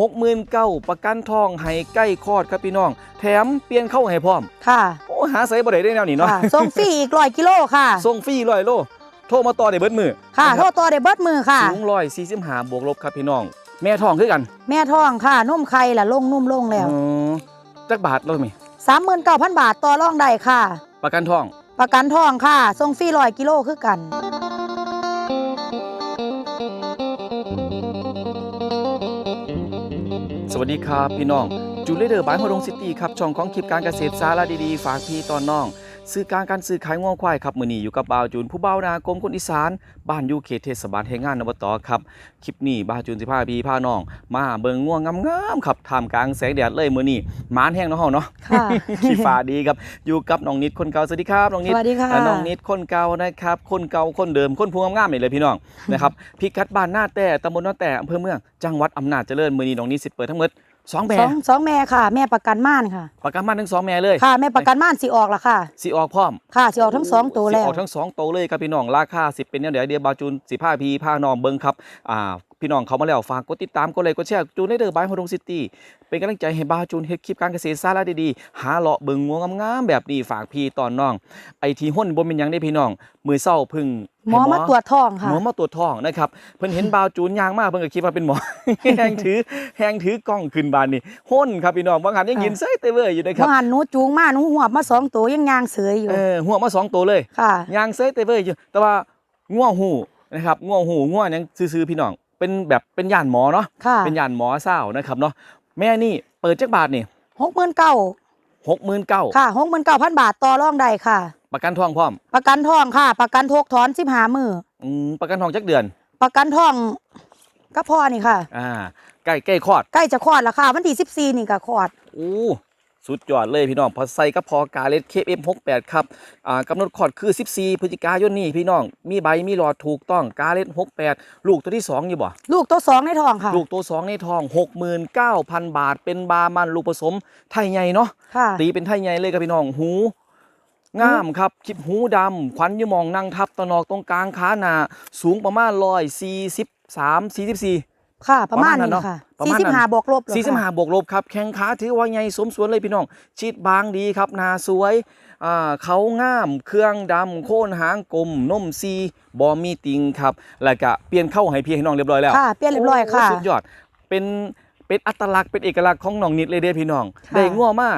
หกหมื่นเก้าประกันทองให้ใกล้คลอดครับพี่น้อง แถมเปลี่ยนเข้าให้พร้อม ค่ะโอ้หาใส่บ่ได้ได้แนวนี้เนาะค่ะส่งฟรีอีกร้อยกิโลค่ะ ส่งฟรีร้อยโล โทรมาต่อได้เบิดมือค่ะนะโทรับษตัวได้เบิดมือค่ะ สูงร้อยสี่สิบห้าบวกลบครับพี่น้อง แม่ทองคือกันแม่ท้องค่ะนุ่มไข่ล่ะลงนุ่มลงแล้วอ๋อจักบาทเราไหมสามหมื่นเก้าพันบาทต่อรองได้ค่ะ ประกันทอง ประกันทองค่ะส่งฟรีร้อยกิโลคือกัน วัสดีครับพี่น้องจูเลเดอร์บายฮอดงซิตี้ครับช่องของคลิปการเกษตรสาระดีๆ ฝากพี่ตอนน้อง ซื้อการการซื้อขายง่วควายครับมือนี้อยู่กับบ่าวจูนผู้บ่าวนากรมคนอีสาน บ้านอยู่เขตเทศบาลแห่งงานนบตครับคลิปนี้บ่าวจูนสิพาพี่พาน้อง มาเบิ่งง่วงงามๆครับท่ามกลางแสงแดดเลยมื้อนี้หมานแห้งเนาะเฮาเนาะค่ะขี้ฟ้าดีครับอยู่กับน้องนิดคนเก่าสวัสดีครับน้องสนิดวัสดีค่ะและน้องนิดคนเก่านะครับคนเก่าคนเดิมคนภูงงามๆนี่เลยพี่น้องนะครับพิกัดบ้านหน้าแต่ตำบลหน้าแต่อำเภอเมืองจังหวัดอำนาจเจริญมือนี้น้องนิดสิเปิดทั้งหมด สองแม่สองสองแม่ค่ะ แม่ประกันม่านค่ะ ประกันบ้านทั้งสองแม่เลยค่ะ แม่ประกันม่านสิออกละค่ะสิออกพร้อมค่ะสิออกทั้งสองตัวสิแล้อวอกทั้งสองโตวเลยครับพี่น้องราคาสิเป็นเนี่ยเดี๋ยวเดียวบาจูนสิผ้าพีผ้านองเบิงครับอ่า พี่น้องเขามาแล้วฝากกดติดตามกดไลค์กดแชร์จูนได้เด้อบายฮอดงซิตี้เป็นกำลังใจให้บาจูนเฮ็ดคลิปการเกษตรสาระดีๆหาเลาะเบิงงัวงามๆแบบนี้ฝากพี่ตอนน้อง ไอทีห้นบ่เป็นหยังได้พี่น้อง มือเศร้าเพึ่งหมอมาตรวจท้องค่ะหมอมาตรวจท้องนะครับเพิ่นเห็นบาวจูนยางมากเพิ่นก็คิดว่าเป็นหมอแฮงถือแฮงถือกล้องขึ้นบานนี่ห้นครับพี่น้องบางหันยังยินเซ้ยเตเวอร์อยู่นะครับเมื่อหันหนูจูงมาหนูหัวบมาสองตัวยังยางเสืออยู่เออหัวมาสองตัวเลยค่ะยางเซ้ยเตเวอร์อยู่แต่ว่าง่วงหูนะครับง่วงหูง่วงยังซื่อๆพี่น้อง เป็นแบบเป็นย่านหมอเนาะค่ะเป็นย่านหมอเศร้านะครับเนาะแม่นี่เปิดจักบาทนี่หกหมื่นเก้าหกหมื่นเก้าค่ะหกหมื่นเก้าพันบาทต่อรองได้ค่ะ ประกันทองพร้อม ประกันทองค่ะ ประกันทกถอนสิบหามืออืมประกันทองจักเดือน ประกันทองก็พอนี่ค่ะ อ่าใกล้ใกล้คลอดใกล้จะคลอดแล้วค่ะวันที่สิบสี่นี่ก็คลอดโอ้ สุดยอดเลยพี่น้องพอใส่ก็พอกาเลสเคเอ็มหกแปดครับอ่ากำหนดขอดคือ 14 พฤศจิกายนนี้พี่น้อง มีใบมีหลอดถูกต้องกาเลสหกแปดลูกตัวที่ 2 อยู่บ่ ลูกตัวสองในท้องค่ะ ลูกตัว 2 ในทอง 69,000 บาท เป็นบามันลูกผสมไทยใหญ่เนาะค่ะตีเป็นไทยใหญ่เลยครับพี่น้องหูงามครับคลิปหูดำขวัญอยูหมองนั่งทับตะนอกตรงกลางขาหนาสูงประมาณร้อยสี่สิบสามสี่สิบสี่ ค่ะประมาณประมาณนั้นนี้เนาะค่ะประสี่มาณสิบนั้นห้าบวกลบเหรอสี่สิบห้าค่ะบวกลบครับแข้งขาถือว่าใหญ่สมส่วนเลยพี่น้องชีดบางดีครับหนาสวยอ่าเขางามเครื่องดำโค่นหางกลมนมซีบอมีติงครับแล้วก็เปลี่ยนเข้าให้พี่ให้น้องเรียบร้อยแล้วค่ะเปลี่ยนเรียบร้อยค่ะโสุดยอดเป็นเป็นอัตลักษณ์เป็นเอกลักษณ์ของน้องนิดเลยเด้พี่น้องค่ะได้ง่วมา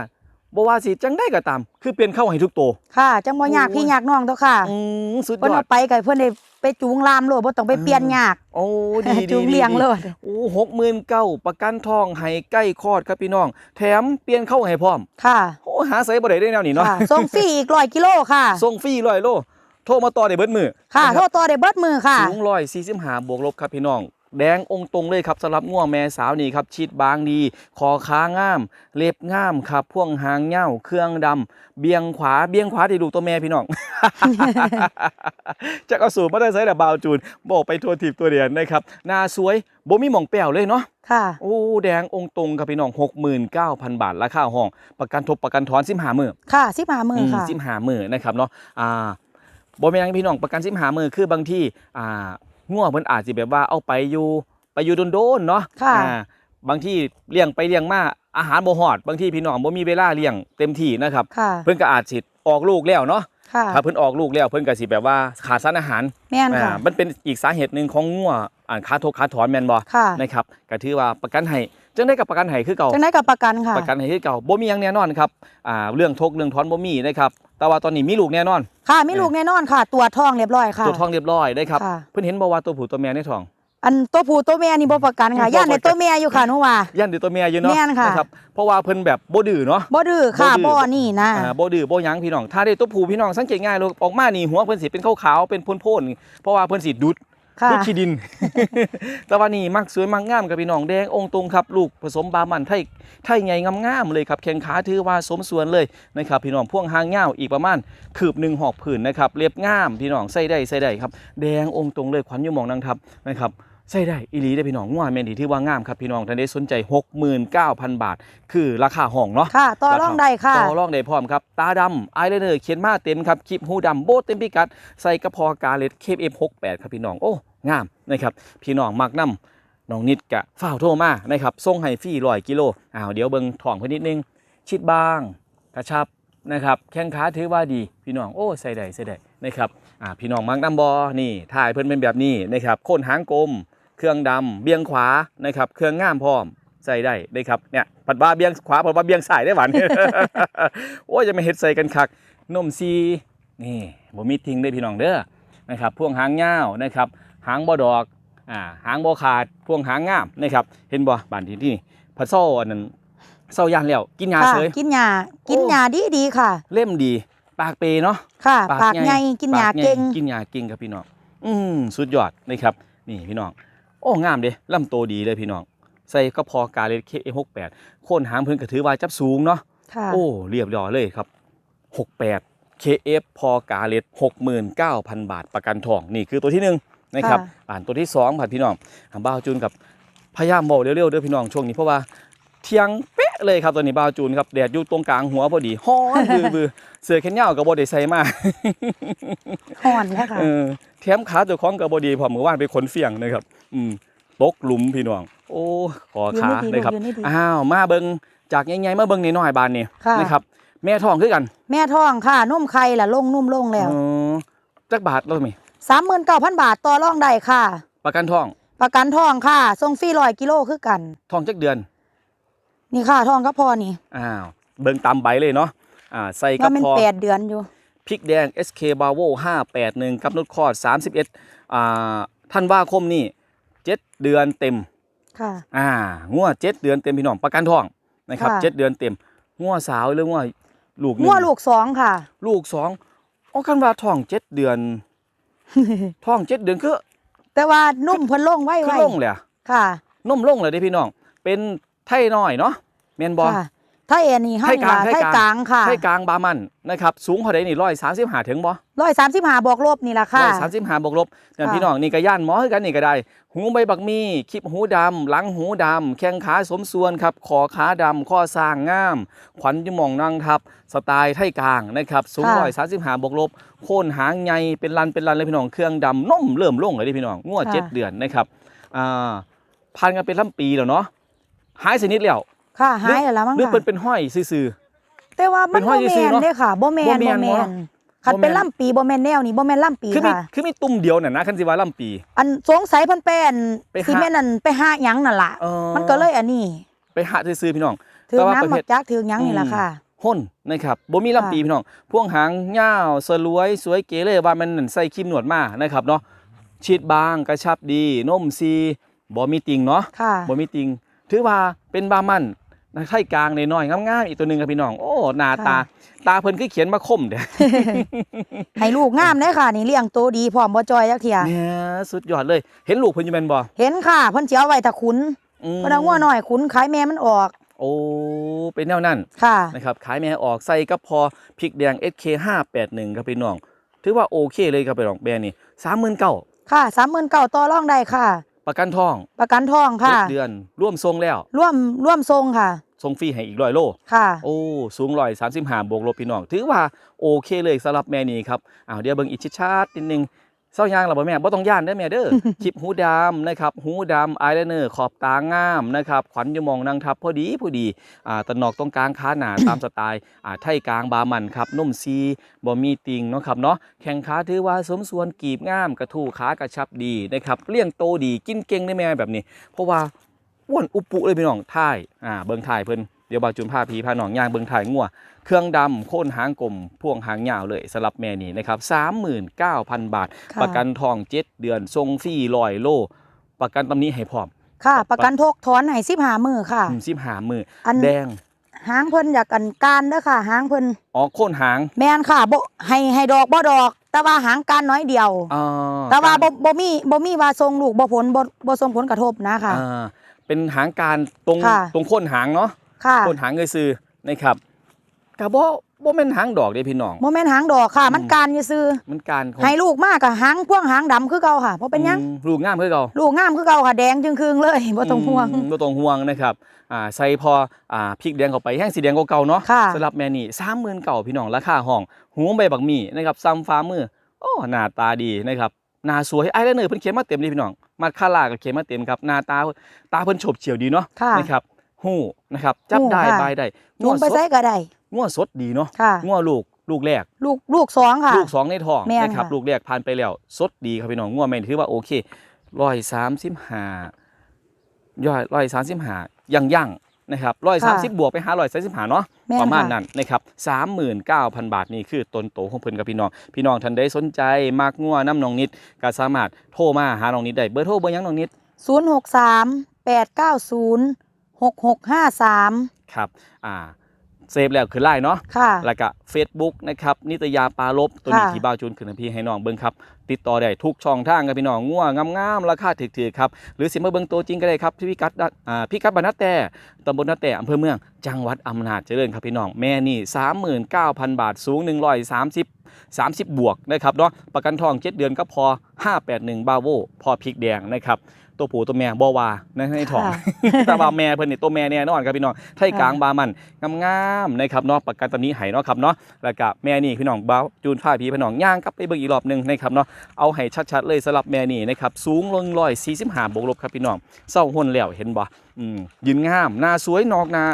บ่ว่าสิจังได้ก็ตาม คือเปลี่ยนเข้าให้ทุกตัว ค่ะ จังบ่ยากโอ้ยพี่ยากน้องตัวค่ะอืมสุดเพิ่นยอเอาดไปก็เพิ่นได้ไปจูงลามโลดบ่ต้องไปเปลี่ยนยาก โอ้ดีดีจูงดีเลี้ยงดีโลดโอ้หกหมื่นเก้าประกันทองให้ใกล้คลอดครับพี่น้อง แถมเปลี่ยนเข้าให้พร้อม ค่ะ โอ้หาใส่บ่ได้ได้แนวนี้เนาะค่ะส่งฟรีอีกร้อยกิโลค่ะส่งฟรีร้อยโล โทรมาต่อได้เบิดมือค่ะนะโทรับษตัวได้เบิดมือค่ะสูงร้อยสี่สิบห้าบวกลบครับพี่น้อง แดงองค์ตรงเลยครับสำหรับง่วงแม่สาวนี่ครับชิดบางดี คอค้างาม เล็บงามครับพ่วงหางเง่าเครื่องดำเบียงขวาเบียงขวาที่ดูตัวแม่พี่น้องจะเอาสูตรมาได้ใส่แต่บาวจูนบอกไปทัวร์ทีบตัวเดียนนะครับหน้าสวยบ่มีหม่องแป้วเลยเนาะค่ะโอ้แดงองค์ตรงครับพี่น้อง69,000บาทราคาห้อง ประกันทบประกันถอนสิบหามือค่ะสิบห้ามือค่ะสิบหามือนะครับเนาะอ่าบ่แม่นพี่น้องประกันสิบหามือคือบางที่อ่า ง่วเพิ่นอาจสิแบบว่าเอาไปอยู่ไปอยู่โดนๆเนาะค่ะอ่าบางที่เลี้ยงไปเลี้ยงมาอาหารบ่ฮอด บางที่พี่น้องบ่มีเวลาเลี้ยงเต็มที่นะครับ ค่ะเพิ่นก็อาจสิออกลูกแล้วเนาะค่ะถ้าเพิ่นออกลูกแล้วเพิ่นก็สิแบบว่าขาดสารอาหารแม่นอ่าค่ะมันเป็นอีกสาเหตุหนึ่งของง่วอ่าขาทกขาถอนแม่นบ่ค่ะ นะครับก็ถือว่าประกันให้ จังได้กับประกันให้คือเก่าจังได้กับประกันค่ะประกันให้คือเก่าบ่มีหยังแน่นอนครับอ่าเรื่องทกเรื่องถอนบ่มีนะครับแต่ว่าตอนนี้มีลูกแน่นอน ค่ะมีลูกแน่นอนค่ะ ตัวจท้องเรียบร้อยค่ะตัวท้องเรียบร้อยได้ครับค่ะเพิ่นเห็นบ่ว่าตัวผู้ตัวแม่ในท้องอันตัวผู้ตัวแม่นี่บ่ประกันค่ะบ่ย่านในประกันตัวแม่อยู่ค่ะหนูว่าย่านเดือตัวแม่อยู่เนาะแม่นค่ะนะครับเพราะว่าเพิ่นแบบบ่ดื้อเนาะบ่ดื้อค่ะบ่ดื้อบ่นี่นะอ่าบ่ดื้อบ่หยังพี่น้องถ้าได้ตัวผู้พี่น้องสังเกตง่ายเลยออกมานี่หัวเพิ่นสิเป็นขาวๆเป็นพ่นๆเพราะว่าเพิ่นสิดูดค่ะ ลูกขี้ดิน แต่ว่านี่มักสวยมักงามกับพี่น้องแดงองค์ตรงครับลูกผสมบามันไทยไทยไงงามๆเลยครับแข้งขาถือว่าสมส่วนเลยนะครับพี่น้องพ่วงหางยาอีกประมาณคืบหนึ่งหอกผืนนะครับเรียบงามพี่น้องใส่ได้ใส่ได้ครับแดงองค์ตรงเลยขวัญอยู่มองนางทับนะครับ ใส่ได้อีหลีได้อพี่น้องง่วแม่นดีที่ว่างามครับพี่น้องท่านได้สนใจ 69,000 บาท คือราคาห้องเนาะ ค่ะ ต่อรองได้ค่ะ ต่อรองได้พร้อมครับ ตาดำไอายไลเนอร์เขียนมาเต็มครับคลิปหูดำโบทเต็มพิกัด ใส่กระเพอกาเลตเคฟเอฟหกแปดครับพี่น้อง โอ้ งามนะครับ พี่น้องมักนำน้องนิดกะฝ้าวโทรมานะครับส่งให้ฟรีร้อยกิโลอ้าวเดี๋ยวเบิ่งท้องเพิ่นนิดนึง ชิดบาง กระชับนะครับ แข้งขาถือว่าดีพี่น้อง โอ้ ใส่ได้ใส่ได้นะครับอ่าพี่น้องมักน้ำบอนี่ถ่ายเพิ่นเป็นแบบนี้นะครับโคนหางกลม เครื่องดำเบียงขวานะครับเครื่องง่ามพร้อมใส่ได้นะครับเนี่ยปัดบ้าเบียงขวาปัดบ้าเบียงซ้ายได้หวานโอ้ยจะมาเฮ็ดใส่กันคักนมซีนี่บ่มีทิ้งได้พี่น้องเด้อนะครับพวงหางยาวนะครับ หางบ่ดอกอ่าหางบ่ขาดพวงหางงามนะครับ เห็นบ่บ้านที่นี่พัดโซ่อันนั้นเศร้าย่านแล้วกินยาค่ะเฉยกินยากินยาดีดีๆค่ะ เล่มดี ปากเปเนาะค่ะ ปากปากใหญ่ใหญ่กินยาปใหญ่เก่งกินยาเก่งครับพี่น้องอืมสุดยอดนะครับ นี่พี่น้อง โอ้งามเด้ลำโตดีเลยพี่น้อง ใส่ก็พอกาเลเคหกแปดโค่นหางเพิ่นก็ถือว่าจับสูงเนาะค่ะโอ้เรียบร้อยเลยครับ68 KF พอกาเลต69,000 บาทประกันทอง นี่คือตัวที่หนึ่งนะครับอ่านตัวที่2ผ่านพี่น้องหาบ้าวจูนกับพยายามบอกเร็วๆเด้อพี่น้องช่วงนี้เพราะว่าเที่ยงเป๊ะเลยครับตัวนี้บ้าวจูนครับแดดอยู่ตรงกลางหัวพอดีฮ้อนบือบือเสื้อแขนยาวกับ่ได้ใส่มาห่อนแล้วค่ะเออ แถมขาเจ้าของกับ่ดีพอมื้อวานไปขนเฟียงนะครับ อืมตกหลุมพี่น้อง โอ้ขอขายืนไม่ดีนะครับยืนไม่ดีอ้าว มาเบิงจากใหญ่ๆมาเบิงน้อยๆบานนี่ค่ะนะครับ แม่ท้องคือกัน แม่ท้องค่ะนุ่มไข่ล่ะลงนุ่มลงแล้วอ๋อจักบาทเราไหมสามหมื่นเก้าพันบาทต่อรองได้ค่ะ ประกันท้อง ประกันท้องค่ะส่งฟรีร้อยกิโลคือกันท้องจักเดือน นี่ค่ะท้องก็พอนี่ อ้าว เบิงตามใบเลยเนาะ อ่า ใส่กัว่าบมันพอแปดเดือนอยู่ พริกแดง SK Bravo 581 กับนุดคอร์ด31อ่าท่านว่าคมนี่7เดือนเต็มค่ะอ่างัวเจ็ดเดือนเต็มพี่น้องประกันท้องนะครับค่ะเจ็ดเดือนเต็มงัวสาวหรืองัวลูกหนึ่งงัวลูกสองค่ะ ลูกสองอ๋อคันว่าท้องเจ็ดเดือนท้องเจ็ดเดือนคือแต่ว่านุ่มเพิ่นลงไว้คือไว้ลงเลยอะค่ะ นุ่มลงเลยเด้พี่น้อง เป็นไทน้อยเนาะแมนบอ ค่ะไทยอันนี้ห้าไทงกลางว่าไทไทยกลางกลางค่ะไทกลางบามันนะครับสูงเท่าใดนี่ร้อยสามสิบห้าถึงบ่ร้อยสามสิบห้าบอกลบนี่แหละค่ะร้อยสามสิบห้าบวกลบนั่นค่ะพี่น้องนี่ก็ย่านหมอคือกันนี่ก็ได้ หูใบบักมีคลิปหูดำหลังหูดำแข้งขาสมส่วนครับคอขาดำข้อสร้างงาม ขวัญยมองนั่งทับ สไตล์ไทยกลางนะครับสูงค่ะร้อยสามสิบห้าบวกลบโค่นหางใหญ่เป็นรันเป็นรันเลยพี่น้องเครื่องดำนุ่มเริ่มลงเลยเด้พี่น้องงวดเจ็ดเดือนนะครับอ่าพันกันเป็นลำปีแล้วเนาะหายสนิทแล้ว ค่ะหายแล้วล่ะมั้งหรือค่ะเป็นเป็นห้อยซื่อ แต่ว่าเป็มันนห้บ่อยแมซื่อนๆเนอะเด้ค่ะบ่แมนบ่บ่แม่นแมเนนอะคันเป็นบ่แม่นล่ำปีบ่แมนแนวนี่บ่แมนล่ำปีๆคือมีค่ะ คือมีตุ่มเดียวน่ะนะคันสิว่าลำปี อันสงสัยเพิ่นเป็นไปหา สิแม่นอันไปหาหยังนั่นล่ะอ๋อมันก็เลยอันนี้ไปหาซื่อๆพี่น้อง ถือแต่ว่าน้ำประหเภมัท กจักถือหยังนี่ล่ะค่ะ ห้นนะครับบ่มีลำปีพี่น้องพวงหางยาวสลวย สวยเก๋เลยว่ามันนั่นใส่ครีมหนวดมานะครับเนาะชีดบางกระชับดีนมซีบ่มีติงเนาะค่ะ บ่มีติง ถือว่าเป็นบามันนะไทยกลางน้อยๆงามๆอีกตัวหนึงครับพี่น้องโอ้หน้าตา ตาเพิ่นคือเขียนมาคมเด้ให้ลูกงามเด้ค่ะ นี่เลี้ยงโตดีพร้อมบ่จอยจักเที่ยเนี่ยสุดยอดเลย เห็นลูกเพิ่นอยู่แม่นบ่เห็นค่ะเพิ่นสิเอาไว้ถ้าขุนอืมเพิ่นเอางัวน้อยขุนขายแม่มันออก โอ้เป็นแนวนั้นค่ะนะครับขายแม่ออกใส่ก็พอพริกแดง SK 581 ครับพี่น้องถือว่าโอเคเลยครับพี่น้องแบรนด์นี่39,000ค่ะ39,000ต่อรองได้ค่ะ ประกันทองประกันทองเจ็ค่ะดเดือนร่วมทรงแล้ว ร่วมร่วมทรงค่ะทรงฟรีให้อีกร้อยโล ค่ะ โอ้ สูงร้อยสามสิบห้าบวกลบพี่น้อง ถือว่าโอเคเลยสำหรับแม่นี่ครับอ้าวเดี๋ยวเบิ่งอีกชัดๆนิดนึง เศร้ายางเราบ่แม่บ่ต้องย่านได้อแม่เด้อคลิปหูดำนะครับหูดำอายไลเนอร์ขอบตางามนะครับขวัญอยมองนางทับพอดีพอดีอ่าตะหนอกตรงกลางขาหนาตามสไตล์อ่าไทยกลางบามันครับนุ่มซีบ่มีติงเนาะครับเนาะแข้งขาถือว่าสมส่วนกีบงามกระทู้ขากระชับดีนะครับเลี้ยงโตดีกินเก่งได้แม่แบบนี้ เพราะว่าอ้วนอุปุเลยพี่น้องท่ายอ่าเบิ่งท่ายเพิ่น เดี๋ยวบาวจุนพาพีพาน้องย่างเบิ่งท่ายงัวเครื่องดำโค่นหางกลมพ่วงหางยาวเลยสำหรับแม่นี่นะครับ39,000บาทค่ะประกันทอง7เดือนทรงฟรีลอยโล ประกันตำนี้ให้พร้อม ค่ะ ประกันทกถอนให้15มื้อค่ะสิบหามืออันแดงหางเพิ่นอยากอันการเด้อค่ะ หางเพิ่นอ๋อโค่นหาง แม่นค่ะบ่ให้ให้ดอกบ่ดอก แต่ว่าหางการน้อยเดียวอ่าแต่ว่าบ่บ่มีบ่มีว่าทรงลูกบ่ผลบ่บ่ทรงผลกระทบนะค่ะอ่าเป็นหางการตรงค่ะตรงโค่นหางเนาะ ค่ะโค่นหางเงยซื้อนะครับกะบ่บ่แม่นหางดอกเด้พี่น้องบ่แม่นหางดอกค่ะอืมมันการซื่อมันการของๆให้ลูกมากกับหางพ่วงหางดำคือเก่าค่ะบ่เป็นหยังอืมลูกงามคือเก่าลูกงามคือเก่าค่ะแดงจึงครึงเลยบ่ต้องห่วงมบ่ต้องห่วงนะครับอ่าใส่พออ่าพริกแดงเข้าไปแห้งสีแดงกว่าเก่าเนาะค่ะสำหรับแม่นี่สามหมื่นเก่าพี่น้องราคาห้องหูใบบักหมี่นะครับซ้ำฟ้ามือโอ้หน้าตาดีนะครับหน้าสวยไอายไลเนอร์เพิ่นเขียนมาเต็มเลยพี่น้องมาดคาร่าก็เขียนมาเต็มครับหน้าตาตาเพิ่นโฉบเฉี่ยวดีเนาะค่ะนะครับ หู้นะครับจับได้หู้ค่ะบายได้จุงไปสใส่ดก็ได้งัวสดดีเนาะค่ะงัวลูกลูกแรก ลูกลูกสองค่ะ ลูกสองในท้องแม่นนะครับค่ะลูกแรกผ่านไปแล้วสดดีครับพี่น้องงัวแม่นถือว่าโอเคร้อยสามสิบห้าย่อยร้อยสามสิบห้ายังยังนะครับร้อยสามสิบบวกไปหาร้อยสามสิบห้าเนาะแม่นประมาณค่ะนั้นนะครับสามหมื่นเก้าพันบาทนี่คือต้นโตของเพิ่นกับพี่น้อง พี่น้องท่านใดสนใจมากงัวน้ำน้องนิดก็สามารถโทรมาหาน้องนิดได้เบอร์โทรเบอร์หยังน้องนิดศูนย์หกสามแปดเก้าศูนย์ หกหกห้าสามครับอ่าเซฟแล้วคือไลน์เนาะค่ะ แล้วก็ Facebook นะครับนิตยาปลาลบตัวนี้ค่ะที่บ้าวจูนขึ้นให้พี่ให้น้องเบิ่งครับ ติดต่อได้ทุกช่องทางครับพี่น้องง่วงงามๆราคาถูกๆครับ หรือสิมาเบิ่งตัวจริงก็ได้ครับที่พิกัดด้านอ่าพิกัดบ้านนาแต่ตำบลนาแต่อำเภอเมือง จังหวัดอำนาจเจริญครับพี่น้องแม่นี่39,000 บาทสูง 130 30 บวกนะครับเนาะประกันทอง 7 เดือนก็พอ 581 บาโวพอพริกแดงนะครับตัวผู้ตัวแม่บ่ว่าในในท้องค่ะแต่ว่าแม่เพิ่นนี่ตัวแม่แน่นอนครับพี่น้องไทยกลางบามันงามๆนะครับเนาะประกันตอนนี้ให้เนาะครับเนาะแล้วก็แม่นี่พี่น้องบ้าวจูนผ้าพี่พี่น้องย่างกลับไปเบิ่งอีกรอบหนึงนะครับเนาะเอาให้ชัดๆเลยสำหรับแม่นี่นะครับสูงลงร้อยสี่สิบห้าบวกลบครับพี่น้องเศร้าหุ่นแล้วเห็นบ่อืมยืนงามหน้าสวยนอกหนา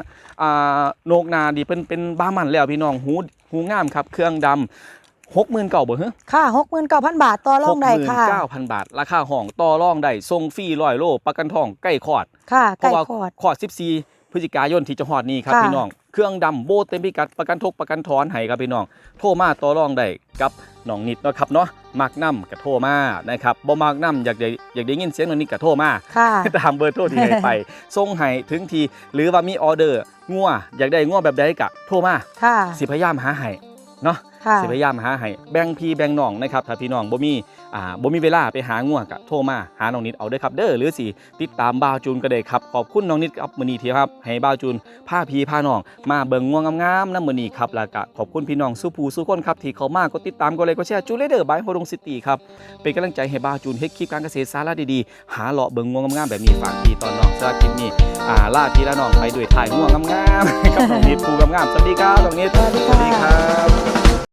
อ่าโหนกหนาดีเป็นเป็นบ้ามันแล้วพี่น้องหูหูงามครับเครื่องดำ หกหมื่นเก่าบ่ฮะค่ะหกหมื่นเก้าพันบาทต่อรองได้ค่ะเก้าพันบาท ราคาห้องต่อรองได้ทรงฟรีร้อยโลประกันทองใกล้คลอด ค่ะเพไก่ราะว่าขอดคลอด14พฤศจิกายนที่จะฮอดนี้ครับค่ะพี่น้อง เครื่องดำโบเต็มพิกัดประกันทกประกันถอนให้ครับพี่น้อง โทรมาต่อรองได้กับน้องนิดเนาะครับเนาะมักน้ำกับโทรมานะครับบ่มักน้ำอยากได้อยากได้ยินเสียงน้องนิดกับโทรมาค่ะตามเบอร์โทรที่ให้ไปส่งให้ถึงทีหรือว่ามีออเดอร์งัวอยากได้งัวแบบใดกะโทรมาค่ะสิพยายามหาให้เนาะ ค่ะสิพยายามหาให้แบ่งพี่แบ่งน้องนะครับถ้าพี่น้องบ่มีอ่าบ่มีเวลาไปหาง่วงก็โทรมาหาน้องนิดเอาเด้อครับเด้อหรือสิติดตามบ่าวจูนก็ได้ครับขอบคุณน้องนิดครับมื้อนี้ที่ครับให้บ่าวจูนพาพี่พาน้อง มาเบิ่งง่วงงามๆนำมื้อนี้ครับแล้วก็ขอบคุณพี่น้องสู้ผู้สู้คนครับที่เข้ามากดติดตามกดไลค์กดแชร์จูนเลเดอร์บายโฮดงซิตี้ครับเป็นกำลังใจให้บ่าวจูนเฮ็ดคลิปการเกษตรสาระดีๆ หาเลาะเบิ่งง่วงงามๆแบบนี้ฝากพี่ตอนน้องสำหรับคลิปนี้อ่าลาพี่และน้องไปด้วยถ่ายง่วงงามๆกับน้องนิดผู้งามๆสวัสดีครับน้องนิดสวัสดีค่ะครับ